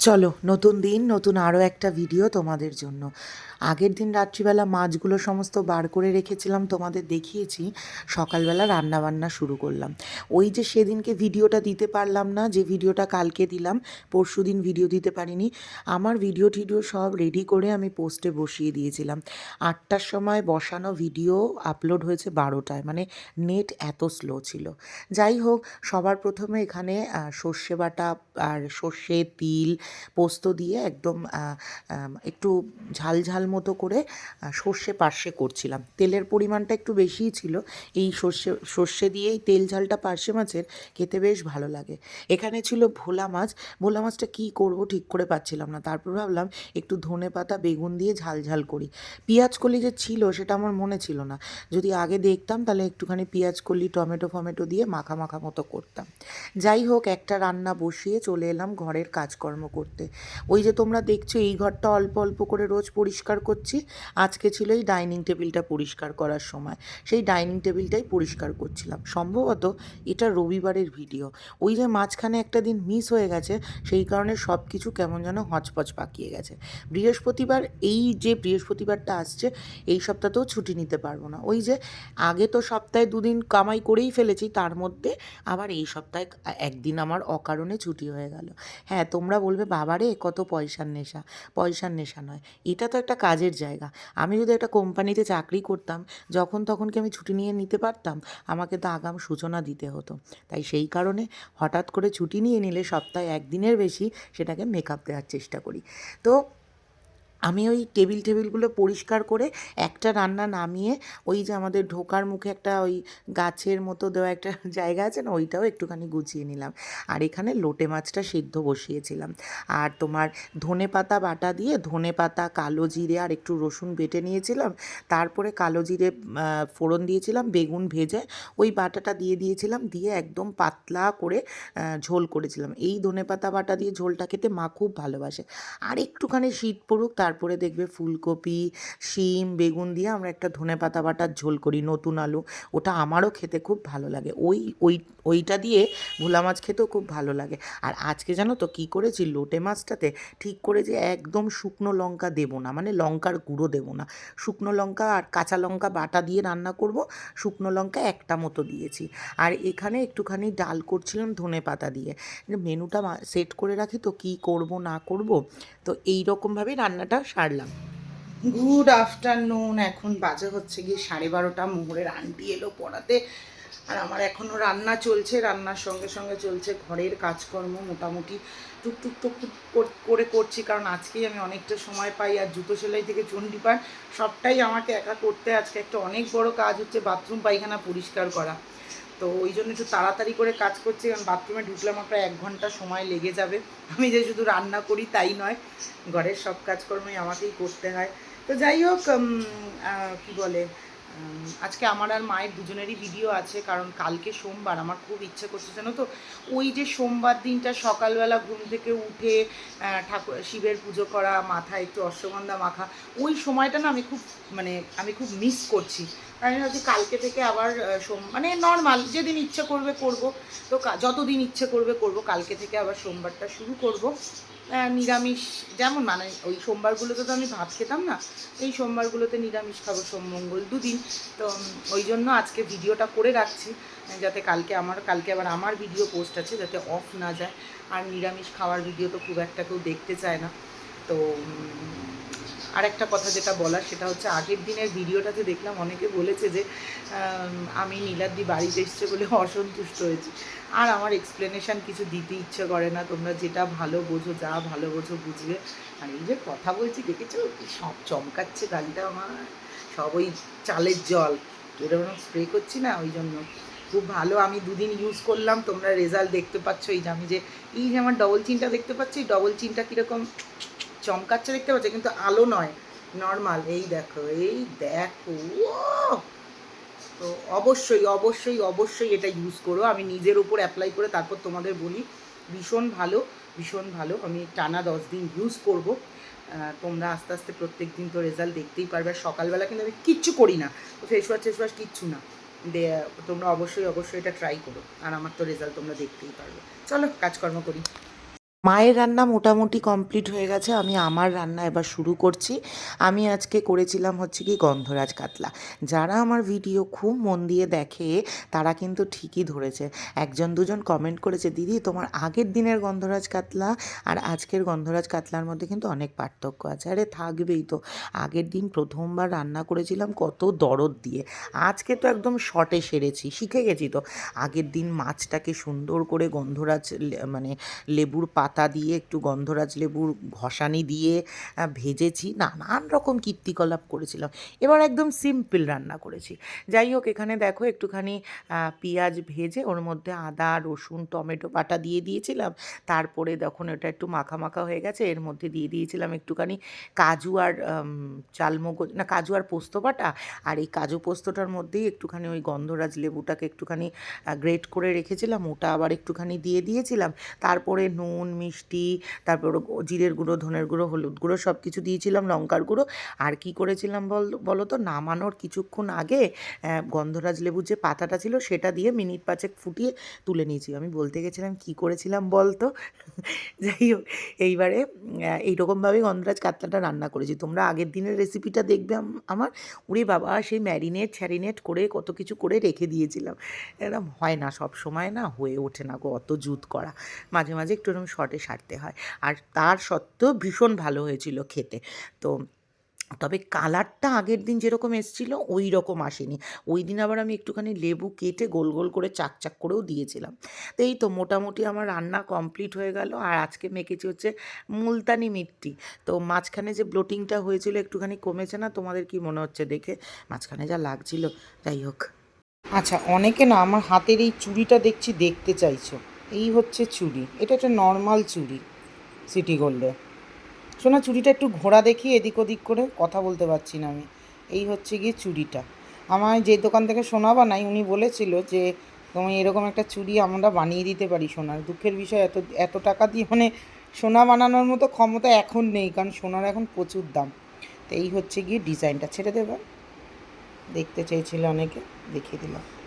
চলো নতুন দিন নতুন আরও একটা ভিডিও তোমাদের জন্য। আগের দিন রাত্রিবেলা মাছগুলো সমস্ত বার করে রেখেছিলাম, তোমাদের দেখিয়েছি। সকালবেলা রান্না বান্না শুরু করলাম। ওই যে সেদিনকে ভিডিওটা দিতে পারলাম না, যে ভিডিওটা কালকে দিলাম, পরশু দিন ভিডিও দিতে পারিনি, আমার ভিডিও টিডিও সব রেডি করে আমি পোস্টে বসিয়ে দিয়েছিলাম। আটটার সময় বসানো ভিডিও আপলোড হয়েছে বারোটায় মানে নেট এত স্লো ছিল। যাই হোক, সবার প্রথমে এখানে সর্ষে বাটা আর সর্ষে তিল পোস্ত দিয়ে একদম একটু ঝাল ঝাল মতো করে সর্ষে পার্শে করছিলাম। তেলের পরিমাণটা একটু বেশিই ছিল। এই সর্ষে সর্ষে দিয়েই তেল ঝালটা পার্শে মাছের খেতে বেশ ভালো লাগে। এখানে ছিল ভোলা মাছ। ভোলা মাছটা কী করব ঠিক করে পাচ্ছিলাম না। তারপর ভাবলাম একটু ধনে পাতা, বেগুন দিয়ে ঝাল ঝাল করি। পেঁয়াজ কলি যে ছিল সেটা আমার মনে ছিল না। যদি আগে দেখতাম তাহলে একটুখানি পেঁয়াজ কলি, টমেটো, ফমেটো দিয়ে মাখা মাখা মতো করতাম। যাই হোক, একটা রান্না বসিয়ে চলে এলাম ঘরের কাজকর্ম করতে। ওই যে তোমরা দেখছ, এই ঘরটা অল্প অল্প করে রোজ পরিষ্কার করছি। আজকে ছিল এই ডাইনিং টেবিলটা পরিষ্কার করার সময়। সেই ডাইনিং টেবিলটাই পরিষ্কার করছিলাম। সম্ভবত এটা রবিবারের ভিডিও। ওই যে মাঝখানে একটা দিন মিস হয়ে গেছে, সেই কারণে সব কিছু কেমন যেন হচপচ পাকিয়ে গেছে। বৃহস্পতিবার এই যে বৃহস্পতিবারটা আসছে, এই সপ্তাহতেও ছুটি নিতে পারব না। ওই যে আগে তো সপ্তাহে দুদিন কামাই করেই ফেলেছি, তার মধ্যে আবার এই সপ্তাহে একদিন আমার অকারণে ছুটি হয়ে গেল। হ্যাঁ তোমরা বলবে, বাবারে, কত পয়সার নেশা। পয়সার নেশা নয়। এটা তো একটা কাজের জায়গা। আমি যদি একটা কোম্পানিতে চাকরি করতাম, যখন তখন কি আমি ছুটি নিয়ে নিতে পারতাম? আমাকে তো আগাম সূচনা দিতে হতো। তাই সেই কারণে হঠাৎ করে ছুটি নিয়ে নিলে সপ্তাহে একদিনের বেশি সেটাকে মেকআপ দেওয়ার চেষ্টা করি। তো আমি ওই টেবিল টেবিলগুলো পরিষ্কার করে একটা রান্না নামিয়ে ওই যে আমাদের ঢোকার মুখে একটা ওই গাছের মতো দেওয়া একটা জায়গা আছে না, ওইটাও একটুখানি গুছিয়ে নিলাম। আর এখানে লোটে মাছটা সিদ্ধ বসিয়েছিলাম। আর তোমার ধনে পাতা বাটা দিয়ে ধনে পাতা, কালো জিরে আর একটু রসুন বেটে নিয়েছিলাম। তারপরে কালো জিরে ফোড়ন দিয়েছিলাম, বেগুন ভেজে ওই বাটাটা দিয়ে দিয়েছিলাম, দিয়ে একদম পাতলা করে ঝোল করেছিলাম। এই ধনে পাতা বাটা দিয়ে ঝোলটা খেতে মা খুব ভালোবাসে। আর একটুখানি শীত পড়ুক তারপরে দেখবে ফুলকপি, শিম, বেগুন দিয়ে আমরা একটা ধনে পাতা বাটার ঝোল করি, নতুন আলু। ওটা আমারও খেতে খুব ভালো লাগে। ওই ওই, ওইটা দিয়ে ভোলা মাছ খেতেও খুব ভালো লাগে। আর আজকে জানো তো কী করেছি? লোটে মাছটাতে ঠিক করে যে একদম শুকনো লঙ্কা দেবো না মানে লঙ্কার গুঁড়ো দেবো না। শুকনো লঙ্কা আর কাঁচা লঙ্কা বাটা দিয়ে রান্না করব। শুকনো লঙ্কা একটা মতো দিয়েছি। আর এখানে একটুখানি ডাল করছিলাম ধনে পাতা দিয়ে। মেনুটা সেট করে রাখি তো কী করব না করব? তো এই রকমভাবেই রান্নাটা সারলাম। গুড আফটারনুন এখন বাজে হচ্ছে গিয়ে সাড়ে বারোটা, মোহরের আন্টি এলো পড়াতে। আর আমার এখনও রান্না চলছে, রান্নার সঙ্গে সঙ্গে চলছে ঘরের কাজকর্ম, মোটামুটি টুকটুক টুকটুক করে করছি, কারণ আজকেই আমি অনেকটা সময় পাই আর জুতো সেলাই থেকে চণ্ডীপাঠ সবটাই আমাকে একা করতে। আজকে একটা অনেক বড় কাজ হচ্ছে, বাথরুম পায়খানা পরিষ্কার করা। তো ওই জন্য একটু তাড়াতাড়ি করে কাজ করছি, কারণ বাথরুমে ঢুকলে আমার প্রায় এক ঘণ্টা সময় লেগে যাবে। আমি যে শুধু রান্না করি তাই নয়, ঘরের সব কাজকর্মই আমাকেই করতে হয়। তো যাই হোক কী বলে আজকে আমার আর মায়ের দুজনেরই ভিডিও আছে, কারণ কালকে সোমবার, আমার খুব ইচ্ছে করছে, জানো তো? ওই যে সোমবার দিনটা সকালবেলা ঘুম থেকে উঠে ঠাকুর, শিবের পুজো করা, মাথায় একটু অশ্বগন্ধা মাখা, ওই সময়টা না আমি খুব মানে আমি খুব মিস করছি। আমি ভাবছি কালকে থেকে আবার সোম মানে নর্মাল যেদিন ইচ্ছে করবে করব, তো যতদিন ইচ্ছে করবে করব, কালকে থেকে আবার সোমবারটা শুরু করব। নিরামিষ, যেমন মানে ওই সোমবারগুলোতে তো আমি ভাত খেতাম না, এই সোমবারগুলোতে নিরামিষ খাব, সোম, মঙ্গল দুদিন। তো ওই জন্য আজকে ভিডিওটা করে রাখছি, যাতে কালকে আমার, কালকে আবার আমার ভিডিও পোস্ট আছে, যাতে অফ না যায়। আর নিরামিষ খাওয়ার ভিডিও তো খুব একটা কেউ দেখতে চায় না। তো আর একটা কথা যেটা বলার, সেটা হচ্ছে আগের দিনের ভিডিওটাতে দেখলাম, অনেকে বলেছে যে, আমি নীলাদ্রি বাড়িতে এসছে বলে অসন্তুষ্ট হয়েছি। আর আমার এক্সপ্লেনেশন কিছু দিতে ইচ্ছে করে না, তোমরা যেটা ভালো বোঝো, যা ভালো বোঝো বুঝবে। আর এই যে কথা বলছি, দেখেছ? সব চমকাচ্ছে গাড়িটা আমার। সব ওই চালের জল। এরকম স্প্রে করছি না, ওই জন্য। খুব ভালো, আমি দুদিন ইউজ করলাম, তোমরা রেজাল্ট দেখতে পাচ্ছ এই যে আমি যে, এই যে আমার ডবল চিনটা দেখতে পাচ্ছি ডবল চিনটা কীরকম চমকাচ্ছে দেখতে পাচ্ছ, কিন্তু আলো নয় নর্মাল এই দেখো এই দেখো তো অবশ্যই অবশ্যই অবশ্যই এটা ইউজ করো, আমি নিজের উপর অ্যাপ্লাই করে তারপর তোমাদের বলি, ভীষণ ভালো ভীষণ ভালো, আমি টানা দশ দিন ইউজ করব তোমরা আস্তে আস্তে প্রত্যেক দিন তো রেজাল্ট দেখতেই পারবে সকালবেলা কিন্তু আমি কিচ্ছু করি না ফেস ওয়াশ ফেস ওয়াশ কিচ্ছু না, দে, তোমরা অবশ্যই অবশ্যই এটা ট্রাই করো, আর আমার তো রেজাল্ট তোমরা দেখতেই পারবে। চলো, কাজকর্ম করি। মায়ের রান্না মোটামুটি কমপ্লিট হয়ে গেছে, আমি আমার রান্না এবার শুরু করছি। আমি আজকে করেছিলাম হচ্ছে কি গন্ধরাজ কাতলা। যারা আমার ভিডিও খুব মন দিয়ে দেখে, তারা কিন্তু ঠিকই ধরেছে। একজন দুজন কমেন্ট করেছে, দিদি, তোমার আগের দিনের গন্ধরাজ কাতলা আর আজকের গন্ধরাজ কাতলার মধ্যে কিন্তু অনেক পার্থক্য আছে। আরে থাকবেই তো। আগের দিন প্রথমবার রান্না করেছিলাম, কত দরদ দিয়ে। আজকে তো একদম শর্টে সেরেছি, শিখে গেছি তো। আগের দিন মাছটাকে সুন্দর করে গন্ধরাজ মানে লেবুর পাতা দিয়ে, একটু গন্ধরাজ লেবুর ঘষানি দিয়ে ভেজেছি, নানান রকম কীর্তিকলাপ করেছিলাম। এবার একদম সিম্পল রান্না করেছি। যাই হোক, এখানে দেখো একটুখানি পেঁয়াজ ভেজে ওর মধ্যে আদা, রসুন, টমেটো বাটা দিয়ে দিয়েছিলাম। তারপরে যখন ওটা একটু মাখা মাখা হয়ে গেছে, এর মধ্যে দিয়ে দিয়েছিলাম একটুখানি কাজু আর চালমগজ, না কাজু আর পোস্ত বাটা। আর এই কাজু পোস্তটার মধ্যেই একটুখানি ওই গন্ধরাজ লেবুটাকে একটুখানি গ্রেট করে রেখেছিলাম। ওটা আবার একটুখানি দিয়ে দিয়েছিলাম। তারপরে নুন মিষ্টি, তারপর জিরের গুঁড়ো, ধনের গুঁড়ো, হলুদ গুঁড়ো সব কিছু দিয়েছিলাম, লঙ্কার গুঁড়ো। আর কি করেছিলাম বল বলো তো নামানোর কিছুক্ষণ আগে গন্ধরাজ লেবুর যে পাতাটা ছিল, সেটা দিয়ে মিনিট পাঁচেক ফুটিয়ে তুলে নিয়েছি। আমি বলতে গেছিলাম, কি করেছিলাম বল তো যাই হোক, এইবারে এইরকমভাবেই গন্ধরাজ কাতলাটা রান্না করেছি। তোমরা আগের দিনের রেসিপিটা দেখবে আমার উড়ে বাবা, সেই ম্যারিনেট ছ্যারিনেট করে কত কিছু করে রেখে দিয়েছিলাম। এরকম হয় না সব সময় না, হয়ে ওঠে না গো, অত জুত করা। মাঝে মাঝে একটু এরকম শর্টে সারতে হয়। আর তার সত্ত্বেও ভীষণ ভালো হয়েছিল খেতে। তো তবে কালারটা আগের দিন যেরকম এসেছিল, ওই রকম আসেনি। ওই দিন আবার আমি একটুখানি লেবু কেটে গোল গোল করে চাক চাক করেও দিয়েছিলাম। তো এই তো মোটামুটি আমার রান্না কমপ্লিট হয়ে গেল। আর আজকে মেখেছি হচ্ছে মুলতানি মিট্টি। তো মাঝখানে যে ব্লোটিংটা হয়েছিল একটুখানি কমেছে না? তোমাদের কি মনে হচ্ছে দেখে? মাঝখানে যা লাগছিল, যাই হোক। আচ্ছা অনেকে না আমার হাতের এই চুড়িটা দেখছি দেখতে চাইছো। এই হচ্ছে চুড়ি। এটা একটা নর্মাল চুড়ি সিটি গোল্ডে শোনা, চুড়িটা একটু ঘোরা দেখি এদিক ওদিক করে কথা বলতে পারছি না আমি। এই হচ্ছে গিয়ে চুড়িটা। আমার যে দোকান থেকে সোনা বানাই উনি বলেছিল যে, তুমি এরকম একটা চুড়ি আমরা বানিয়ে দিতে পারি সোনার। দুঃখের বিষয়, এত এত টাকা দিয়ে মানে সোনা বানানোর মতো ক্ষমতা এখন নেই, কারণ সোনার এখন প্রচুর দাম। তো এই হচ্ছে গিয়ে ডিজাইনটা ছেড়ে দেবেন দেখতে চেয়েছিল অনেকে, দেখিয়ে দিলাম।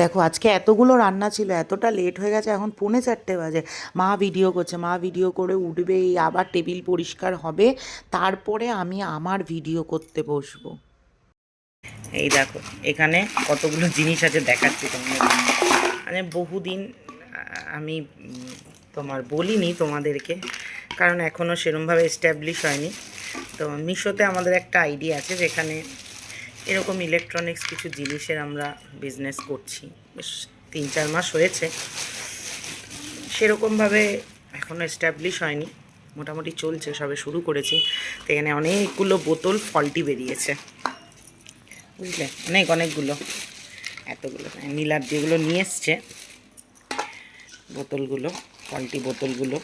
দেখো, আজকে এতগুলো রান্না ছিল, এতটা লেট হয়ে গেছে, এখন পৌনে চারটে বাজে। মা ভিডিও করছে, মা ভিডিও করে উঠবে আবার টেবিল পরিষ্কার হবে, তারপরে আমি আমার ভিডিও করতে বসবো। এই দেখো, এখানে কতগুলো জিনিস আছে দেখাচ্ছি তোমাদের। মানে বহুদিন আমি তোমার বলিনি তোমাদেরকে, কারণ এখনও সেরমভাবে এস্টাবলিশ হয়নি। তো মিশোতে আমাদের একটা আইডিয়া আছে, যেখানে এরকম ইলেকট্রনিক্স কিছু জিনিসের আমরা বিজনেস করছি। বেশ তিন চার মাস হয়েছে। সেরকমভাবে এখনও এস্টাবলিশ হয়নি। মোটামুটি চলছে, সবে শুরু করেছি। তো এখানে অনেকগুলো বোতল ফলটি বেরিয়েছে। বুঝলে? অনেক অনেকগুলো। এতগুলো। নীলার যেগুলো নিয়ে এসছে, বোতলগুলো ফলটি বোতলগুলো।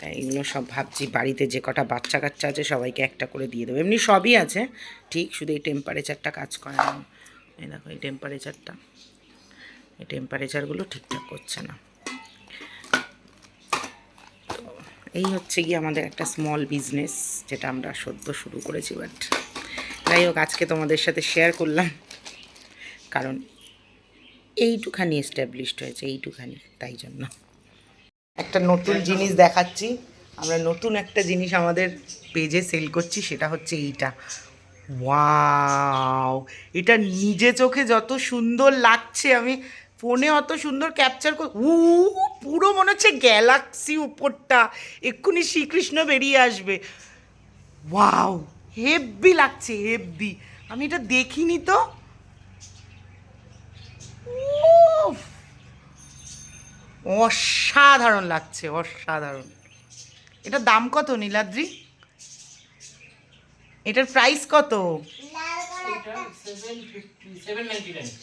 তাই এগুলো সব ভাবছি। বাড়িতে যে কটা বাচ্চা কাচ্চা আছে সবাইকে একটা করে দিয়ে দেবো। এমনি সবই আছে। ঠিক, শুধু এই টেম্পারেচারটা কাজ করে না। এই দেখো, এই টেম্পারেচারটা এই টেম্পারেচারগুলো ঠিকঠাক করছে না। এই হচ্ছে গিয়ে আমাদের একটা স্মল বিজনেস যেটা আমরা সদ্য শুরু করেছি বাট যাই হোক, আজকে তোমাদের সাথে শেয়ার করলাম। কারণ এইটুখানি এস্টাবলিশড হয়েছে, এইটুখানি, তাই জন্য। একটা নতুন জিনিস দেখাচ্ছি। আমরা নতুন একটা জিনিস আমাদের পেজে সেল করছি, সেটা হচ্ছে এইটা। ওয়াও এটা নিজে চোখে যত সুন্দর লাগছে, আমি ফোনে অত সুন্দর ক্যাপচার কর উ, পুরো মনে হচ্ছে গ্যালাক্সি উপরটা। এক্ষুনি শ্রীকৃষ্ণ বেরিয়ে আসবে। ওয়াও হেব্বি লাগছে হেব্বি আমি এটা দেখিনি তো। অসাধারণ লাগছে, অসাধারণ। এটার দাম কত, নীলাদ্রি? এটার প্রাইস কত?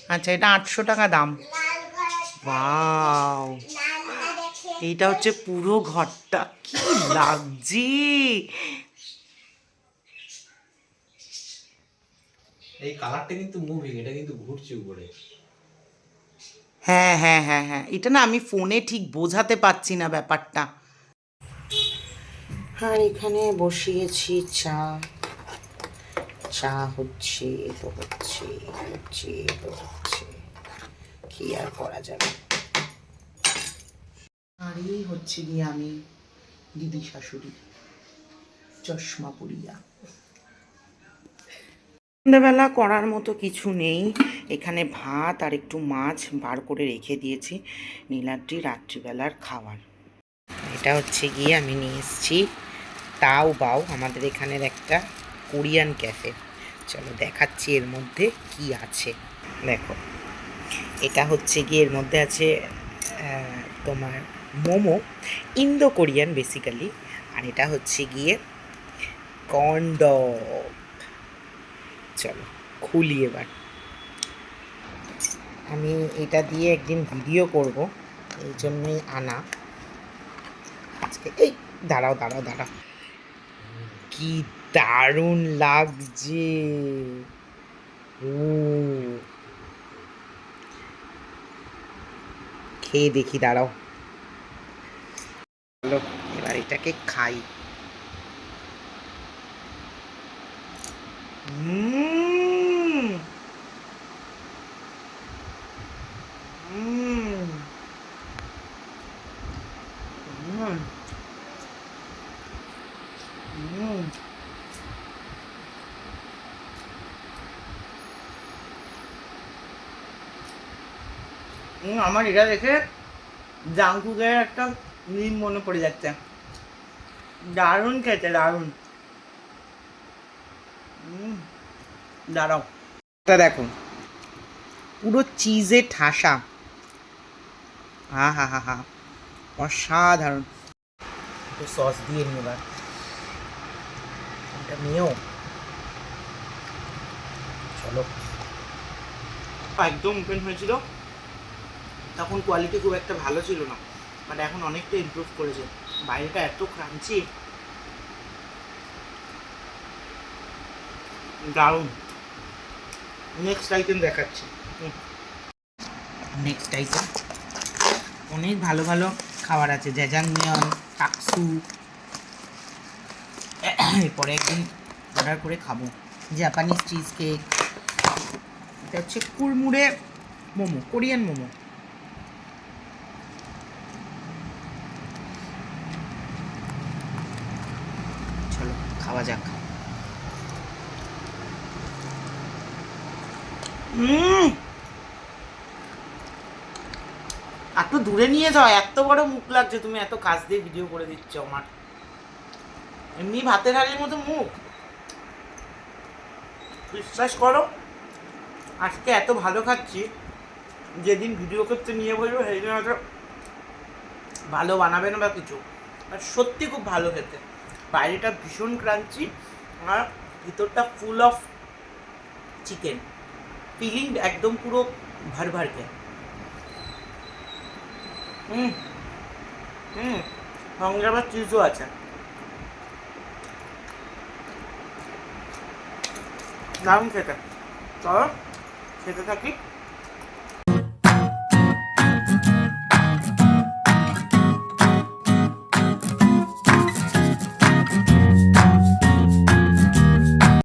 আচ্ছা এটা আটশো টাকা দাম। বাও এইটা হচ্ছে পুরো ঘরটা। কি লাগছে! এই কালারটা কিন্তু মুভিং এটা কিন্তু ঘুরছে উপরে। হ্যাঁ হ্যাঁ হ্যাঁ হ্যাঁ। এটা না আমি ফোনে ঠিক বোঝাতে পারছি না ব্যাপারটা। আর এখানে বসিয়েছি চা। চা হচ্ছে তো হচ্ছে হচ্ছে তো হচ্ছে। কি আর করা যাবে? আর এই হচ্ছে গিয়ে আমি দিদি শাশুড়ি চশমা পরিয়া। সন্ধ্যাবেলা করার মতো কিছু নেই। এখানে ভাত আর একটু মাছ বার করে রেখে দিয়েছি নীলাদ্রি রাত্রিবেলার খাবার। এটা হচ্ছে গিয়ে আমি নিয়ে এসেছি তাও বাও, আমাদের এখানের একটা কোরিয়ান ক্যাফে। চলো দেখাচ্ছি এর মধ্যে কি আছে। দেখো, এটা হচ্ছে গিয়ে এর মধ্যে আছে তোমার মোমো, ইন্দো কোরিয়ান বেসিক্যালি আর এটা হচ্ছে গিয়ে কন্ডক চলো খুলি এবার। আমি এটা দিয়ে একদিন ভিডিও করব, এই জন্যই আনা। আজকে এই, দাঁড়াও দাঁড়াও দাঁড়াও। কি দারুণ লাগছে। ও। খেয়ে দেখি, দাঁড়াও। চলো, এবার এটাকে খাই। Mmm. আমার এটা দেখে জাঙ্কুকের একটা মিম মনে পড়ে যাচ্ছে। দারুণ খেতে দারুণ। দাঁড়াও। এটা দেখো, পুরো চিজে ঠাসা। হা হা হা হা, অসাধারণ। একটু সস দিয়ে নি এবার। এটা নিয়েও চলো। একদম ওপেন হয়েছিল। তখন কোয়ালিটি খুব একটা ভালো ছিল না। বাট এখন অনেকটা ইমপ্রুভ করেছে। বাইরেটা এত ক্রাঞ্চি দারুণ। নেক্সট আইটেম দেখাচ্ছি। নেক্সট আইটেম অনেক ভালো ভালো খাবার আছে। জ্যাজাংমিয়ন টাকসু এরপরে একদিন অর্ডার করে খাব। জাপানিজ চিজ কেক এটা হচ্ছে কুড়মুড়ে মোমো কোরিয়ান মোমো চলো খাওয়া যাক। একটু দূরে নিয়ে যাও, এত বড় মুখ লাগছে, তুমি এত কাছ দিয়ে ভিডিও করে দিচ্ছ আমার। এমনি ভাতের হাড়ির মতো মুখ। বিশ্বাস করো, আজকে এত ভালো খাচ্ছি, যেদিন ভিডিও করতে নিয়ে বলব সেদিন হয়তো ভালো বানাবে না বা কিছু আর সত্যি খুব ভালো খেতে। বাইরেটা ভীষণ ক্রাঞ্চি আর ভিতরটা ফুল অফ চিকেন ফিলিং একদম পুরো ভার ভারকে হুম হুম চিজও আছে। দারুণ খেতে। চলো, খেতে থাকি।